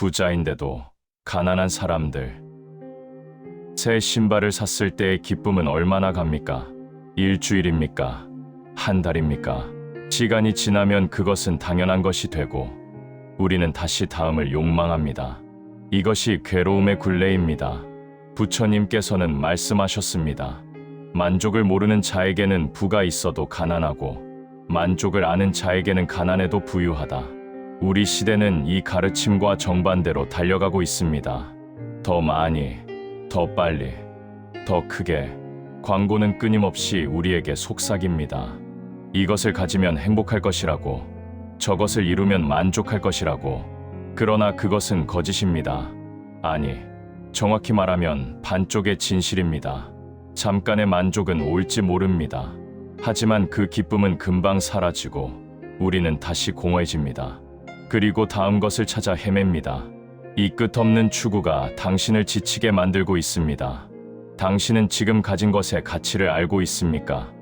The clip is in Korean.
부자인데도 가난한 사람들. 새 신발을 샀을 때의 기쁨은 얼마나 갑니까? 일주일입니까? 한 달입니까? 시간이 지나면 그것은 당연한 것이 되고 우리는 다시 다음을 욕망합니다. 이것이 괴로움의 굴레입니다. 부처님께서는 말씀하셨습니다. 만족을 모르는 자에게는 부가 있어도 가난하고 만족을 아는 자에게는 가난해도 부유하다. 우리 시대는 이 가르침과 정반대로 달려가고 있습니다. 더 많이, 더 빨리, 더 크게. 광고는 끊임없이 우리에게 속삭입니다. 이것을 가지면 행복할 것이라고, 저것을 이루면 만족할 것이라고. 그러나 그것은 거짓입니다. 아니, 정확히 말하면 반쪽의 진실입니다. 잠깐의 만족은 올지 모릅니다. 하지만 그 기쁨은 금방 사라지고 우리는 다시 공허해집니다. 그리고 다음 것을 찾아 헤맵니다. 이 끝없는 추구가 당신을 지치게 만들고 있습니다. 당신은 지금 가진 것의 가치를 알고 있습니까?